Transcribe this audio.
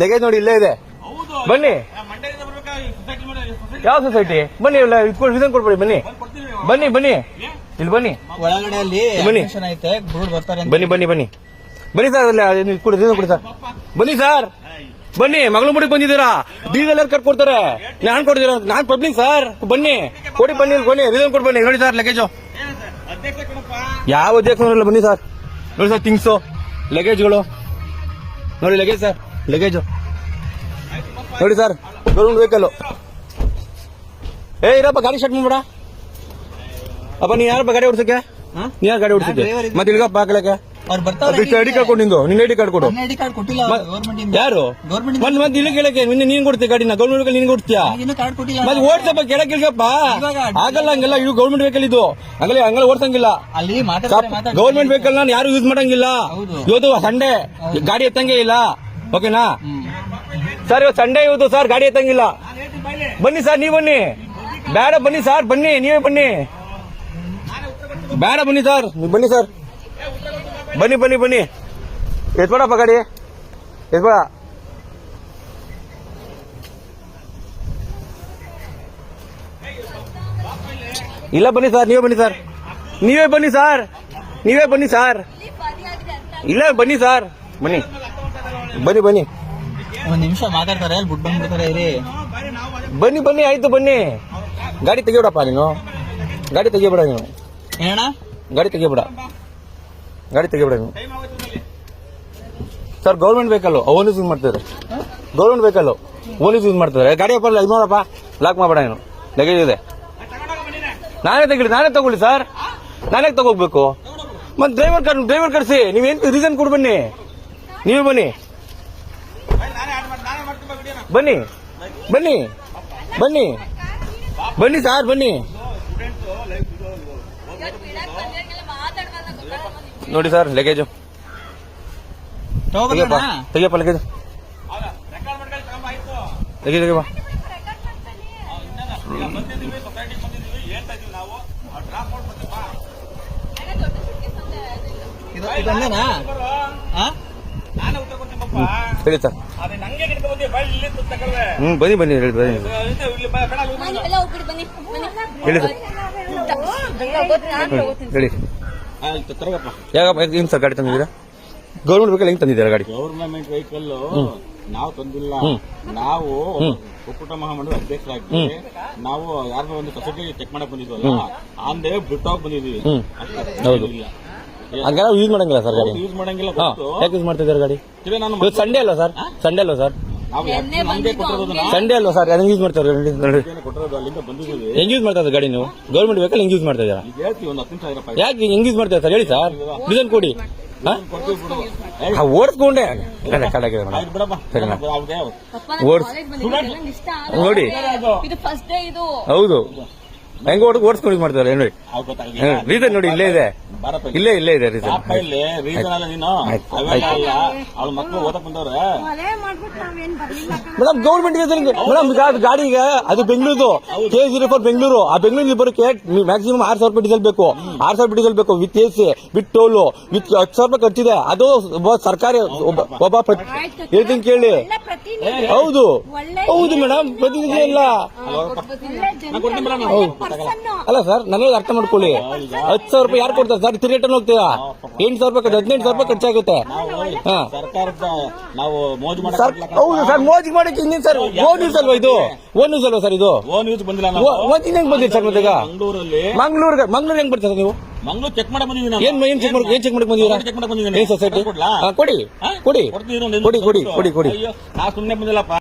Luggage ನೋಡಿ ಇಲ್ಲೇ ಇದೆ. ಹೌದು ಬನ್ನಿ. ಯಾವ ಸೊಸೈಟಿ ಬನ್ನಿ ಇಲ್ಲ ಕೊಡ್ಬೇಡಿ ಬನ್ನಿ. ಬನ್ನಿ ಬನ್ನಿ. ಇಲ್ಲಿ ಬನ್ನಿ. ಒಳಗಡೆ ಅಲ್ಲಿ ಬನ್ನಿ. ಐತೆ ಬರ್ತಾರೆ ಬನ್ನಿ ಬನ್ನಿ ಬನ್ನಿ. ಬನ್ನಿ ಸರ್ ಅಲ್ಲಿ ಅದನ್ನ ಕೊಡಿ ಕೊಡಿ ಸರ್. ಬನ್ನಿ ಸರ್. ಬನ್ನಿ ಮಗಳು ಮುಡಿಗೆ ಬಂದಿದ್ದೀರಾ? ಡೀಸೆಲ್ ಯಾರು ಕಟ್ ಕೊಡ್ತಾರೆ. ನಾನು ಕೊಡ್ತೀರಾ? ನಾನ್ ಪಬ್ಲಿಕ್ ಸರ್. ಬನ್ನಿ. ಕೊಡಿ ಬನ್ನಿ ಇಲ್ಲಿ ಬನ್ನಿ. ರೀಸನ್ ಕೊಡಿ ಬನ್ನಿ. ನೋಡಿ ಸರ್ ಲಗೇಜು ಕಣಪ್ಪ ಯಾವ ಅಧ್ಯಕ್ಷ ಬನ್ನಿ ಸರ್. ನೋಡಿ ಸರ್ ಥಿಂಗ್ಸು ಲಗೇಜ್ಗಳು ನೋಡಿ ಲಗೇಜ್ ಸರ್. ಲಗೇಜು ನೋಡಿ ಸರ್ ಗೌರ್ಮೆಂಟ್ ವೆಹಿಕಲ್ ಏ ಇರಪ್ಪ ಗಾಡಿ ಸ್ಟಾರ್ಟ್ ಮಾಡ್ಬೇಡ. ಅಪ್ಪ ನೀ ಯಾರಪ್ಪ ಗಾಡಿ ಓಡಿಸಕ್ಕೆ? ನೀ ಯಾರು ಗಾಡಿ ಓಡಿಸಿದ್ದೆ. ಮತ್ತೆ ಇಲ್ಗಪ್ಪ ಹಾಕಲಕ್ಕೆ? ಐಡಿ ಕಾರ್ಡ್ ಕೊಡು ನಿಂದು ನಿನ್ನ ಐಡಿ ಕಾರ್ಡ್ ಕೊಡು. ಯಾರು? ಮತ್ತೆ ಮತ್ತೆ ಇಲ್ಲಿ ಕೇಳಕ್ಕೆ ನಿನ್ನೆ ನೀನ್ ಕೊಡ್ತೀಯ ಗಾಡಿನ ಗೌರ್ಮೆಂಟ್ ವೆಹಿಕಲ್ ನೀನ್ ಕೊಡ್ತೀಯಾ? ಮತ್ತೆ ಓಡ್ಸಪ್ಪ ಕೆಳಗೆ ಇಲ್ಗಪ್ಪ ಆಗಲ್ಲ ಹಂಗೆಲ್ಲ ಇವು ಗೌರ್ಮೆಂಟ್ ವೆಹಿಕಲ್ ಇದು. ಹಂಗಲ್ಲ ಹಂಗಲ್ಲ ಓಡ್ಸಂಗಿಲ್ಲ. ಗೌರ್ಮೆಂಟ್ ವೆಹಿಕಲ್ ನಾನು ಯಾರು ಯೂಸ್ ಮಾಡಂಗಿಲ್ಲ. ಇವತ್ತು ಸಂಡೆ ಗಾಡಿ ಎತ್ತಂಗೆ ಇಲ್ಲ. ಓಕೆನಾ. ಸರ್ ಇವತ್ತು ಸಂಡೇ ಇವತ್ತು ಸರ್ ಗಾಡಿ ಎತ್ತಂಗಿಲ್ಲ. ಬನ್ನಿ ಸರ್ ನೀವು ಬನ್ನಿ. ಬೇಡ ಬನ್ನಿ ಸರ್ ಬನ್ನಿ ನೀವೇ ಬನ್ನಿ. ಬೇಡ ಬನ್ನಿ ಸರ್. ನೀವು ಬನ್ನಿ ಸರ್. ಬನ್ನಿ ಬನ್ನಿ ಬನ್ನಿ. ಎತ್ಬೇಡಪ್ಪ ಗಾಡಿ. ಎತ್ಬೇಡ. ಇಲ್ಲ ಬನ್ನಿ ಸರ್ ನೀವೇ ಬನ್ನಿ ಸರ್. ನೀವೇ ಬನ್ನಿ ಸರ್. ನೀವೇ ಬನ್ನಿ ಸರ್. ಇಲ್ಲ ಬನ್ನಿ ಸರ್. ಬನ್ನಿ. ಬನ್ನಿ ಬನ್ನಿ. ಒಂದ್ ನಿಮಿಷ ಮಾತಾಡ್ತಾರೆ ಅಲ್ಲಿ ಬಿಟ್ಟು ಬಂದ್ಬಿಡ್ತಾರೆ ಇರಿ. ಬನ್ನಿ ಬನ್ನಿ ಆಯ್ತು ಬನ್ನಿ. ಗಾಡಿ ತೆಗಿಬಿಡಪ್ಪ ನೀನು. ಗಾಡಿ ತೆಗಿಬೇಡ ನೀನು. ಏನಣ್ಣ? ಗಾಡಿ ತೆಗಿಬೇಡ. ಗಾಡಿ ತೆಗಿಬೇಡ ನೀನು. Sir government vehicle own use ಮಾಡ್ತಿದ್ದಾರೆ. ಗೌರ್ಮೆಂಟ್ ವೆಹಿಕಲ್ ಓನ್ ಯೂಸ್ ಮಾಡ್ತಿದ್ದಾರೆ. ಗಾಡಿ ಅಪ್ಪ ಇದು ಲಾಕ್ ಮಾಡಬೇಡ ನೀನು. ಲಗೇಜ್ ಇದೆ. ನಾನೇ ತೆಗಿಡಿ ನಾನೇ ತಗೊಳ್ಳಿ ಸರ್ ನಾನೇ ತಗೋಬೇಕು ಮತ್ತೆ ಡ್ರೈವರ್ ಕರ್ ಡ್ರೈವರ್ ಕರೆಸಿ ನೀವೇನು ರೀಸನ್ ಕೊಡು ಬನ್ನಿ. ನೀವೇ ಬನ್ನಿ. ಬನ್ನಿ. ಬನ್ನಿ. ಬನ್ನಿ. ಬನ್ನಿ ಸಾರ್ ಬನ್ನಿ. ನೋಡಿ ಸರ್ ಲಗೇಜು ತೆಗಿಯಪ್ಪ ತೆಗಿಯಪ್ಪ ಲಗೇಜ್ ತೆಗಿ ತೆಗಿಯಪ್ಪ. ಈಗ ಹೇಳಿ ಸರ್ ಹ್ಮ್ ಬನ್ನಿ ಬನ್ನಿ ಹೇಳಿ ಬನ್ನಿ. ಹೇಳಿ ಸರ್. ಹೇಳಿ. ಆಯ್ತು ತರಗಪ್ಪ. ಯಾಕಪ್ಪ ಏನು ಸರ್ ಗಾಡಿ ತಂದಿದ್ದೀರಾ? ಗೌರ್ಮೆಂಟ್ ವೆಹಿಕಲ್ ಹೆಂಗ್ ತಂದಿದ್ದೀರಾ ಗಾಡಿ? ಗೌರ್ಮೆಂಟ್ ವೆಹಿಕಲ್ ನಾವು ತಂದಿಲ್ಲ. ನಾವು. ಒಕ್ಕೂಟ ಮಹಾಮಂಡಲ ಅಧ್ಯಕ್ಷರಾಗಿ ನಾವು ಯಾರನ್ನ ಒಂದು ಸೊಸೈಟಿ ಚೆಕ್ ಮಾಡಕ್ ಬಂದಿದ್ವಲ್ಲ ಅಂದೇ ಬಿಟ್ಟೋಗಿ ಬಂದಿದೀವಿ ಹ್ಮ್. ಅಷ್ಟೇ. ಹೌದು. ಹಂಗೆಲ್ಲ ಯೂಸ್ ಮಾಡಂಗಿಲ್ಲ ಸರ್ ಗಾಡಿ. ಯೂಸ್ ಮಾಡಂಗಿಲ್ಲ ಹಾ ಗೊತ್ತು. ಯಾಕೆ ಯೂಸ್ ಮಾಡ್ತಾ ಇದ್ದಾರೆ ಗಾಡಿ? ತಿರ್ಗಾ ನಾನು ಇವತ್ತು ಸಂಡೇ ಅಲ್ವಾ ಸರ್ ಸಂಡೇ ಅಲ್ವಾ ಸರ್ ನಾವು ನಮ್ಗೆ ಕೊಟ್ಟಿರೋದು. ಸಂಡೇ ಅಲ್ವಾ ಸರ್ ಹೆಂಗ್ ಯೂಸ್ ಮಾಡ್ತಾರೆ ನೋಡಿ ನೋಡಿ ಕೊಟ್ಟಿರೋದು ಅಲ್ಲಿಂದ ಬಂದಿದ್ದೀವಿ. ಹೆಂಗ್ ಯೂಸ್ ಮಾಡ್ತಾ ಇದ್ದಾರೆ ಗಾಡಿ ನೀವು? ಗೌರ್ಮೆಂಟ್ ವೆಹಿಕಲ್ ಹೆಂಗ್ ಯೂಸ್ ಮಾಡ್ತಾ ಇದ್ದೀರಾ? ಈಗ ಹೇಳ್ತೀವಿ ಒಂದು ಹತ್ತು ನಿಮಿಷ ಯಾಕೆ ಹೆಂಗ್ ಯೂಸ್ ಮಾಡ್ತಾರೆ ಸರ್ ಹೇಳಿ ಸರ್ ರೀಸನ್ ಕೊಡಿ. ಹಾ? ಕೊಡ್ತೀವಿ ಬಿಡು ಏಯ್, ಆ, ಓಡಿಸ್ಕೊಂಡೆ. ರೆಕಾರ್ಡ್ ಆಗಿದೆ ಮೇಡಮ್. ಆಯ್ತು ಬಿಡಪ್ಪ. ಸರಿನಾ? ಅವ್ರಿಗೆ ಪಪ್ಪ, ನಾನು ಓಡ್ಸ್- college ಬಂದಿದ್ದೆ, ಇಷ್ಟ ನೋಡಿ. ಇದು ಫಸ್ಟ್ ಡೇ ಇದು. ಹೌದು. ಹೆಂಗ್ ಓಡ್ ಓಡಿಸ್ಕೊಂಡು ಇದು ಮಾಡ್ತಾರೆ ನೋಡಿ. ರೀಸನ್ ನೋಡಿ ಇಲ್ಲೇ ಇದೆ. ಇಲ್ಲೇ ಇಲ್ಲೇ ಇದೆ ರೀಸನ್ ಮೇಡಮ್ ಗೌರ್ಮೆಂಟ್ ಮೇಡಮ್ ಗಾಡಿ ಈಗ ಅದು Bengaluru K G four Bengaluru. ಆ ಬೆಂಗಳೂರಿಗೆ ಬರೋಕೆ ಮ್ಯಾಕ್ಸಿಮಮ್ ಆರು ಸಾವಿರ ರೂಪಾಯಿ ಡೀಸೆಲ್ ಬೇಕು. ಆರು ಸಾವಿರ ರೂಪಾಯಿ ಡೀಸೆಲ್ ಬೇಕು with A C with toll with ಹತ್ತು ಸಾವಿರ ರೂಪಾಯಿ ಖರ್ಚಿದೆ. ಅದು ಒಬ್ಬ ಸರ್ಕಾರಿ ಒಬ್ಬ- ಹೇಳ್ತೀನಿ ಕೇಳಿ. ಹೌದು. ಹೌದು ಮೇಡಮ್ ಪ್ರತಿನಿಧಿ ಇಲ್ಲ ಅಲ್ಲ ಸರ್ ನನಗೆ ಅರ್ಥ ಮಾಡ್ಕೊಳ್ಳಿ. ಹತ್ತು ಸಾವಿರ ರೂಪಾಯಿ ಯಾರು ಕೊಡ್ತಾರೆ? ಸರ್ ತಿರುಗೇಟನ್ ಹೋಗ್ತೀರಾ? ಎಂಟು ಸಾವಿರ ರೂಪಾಯಿ ಹದಿನೆಂಟು ಸಾವಿರ ರೂಪಾಯಿ ಖರ್ಚಾಗುತ್ತೆ ಹಾ. ಸರ್ಕಾರದ ನಾವು ಮೋಜು ಹೌದು ಸರ್ ಮೋಜು ಮಾಡಕ್ಕೆ ಇನ್ನೇನು ಸರ್ ಓನ್ ನ್ಯೂಸ್ ಅಲ್ವಾ ಇದು? ಓನ್ ನ್ಯೂಸ್ ಅಲ್ವಾ ಸರ್ ಇದು? ಓನ್ ಯೂಸ್ ಬಂದಿಲ್ಲ ಓನ್ ಹೆಂಗ್ ಬಂದಿರಿ ಸರ್ ಮತ್ತೆ ಮಂಗಳೂರಲ್ಲಿ ಮಂಗ್ಳೂರ್ಗೆ ಮಂಗ್ಳೂರ್ ಹೆಂಗ್ ಬರ್ತಾರೆ ನೀವು? ಮಂಗಳೂರು ಚೆಕ್ ಮಾಡಕ್ ಬಂದಿದ್ದೀನಿ ನಾನು. ಏನ್ ಏನ್ ಚೆಕ್ ಮಾಡಿ ಏನ್ ಚೆಕ್ ಮಾಡಕ್ ಬಂದಿದ್ದೀರಾ ಚೆಕ್ ಮಾಡಕ್ ಬಂದಿದ್ದೀನಿ ಏನ್ ಸೊಸೈಟಿ. ಕೊಡ್ಲಾ? ಕೊಡಿ. ಹಾ? ಕೊಡಿ. ಕೊಡಿ ಕೊಡಿ ಕೊಡಿ ಕೊಡಿ. ಅಯ್ಯೋ ನಾ ಸುಮ್ನೆ ಬಂದಿಲ್ಲಪ್ಪ.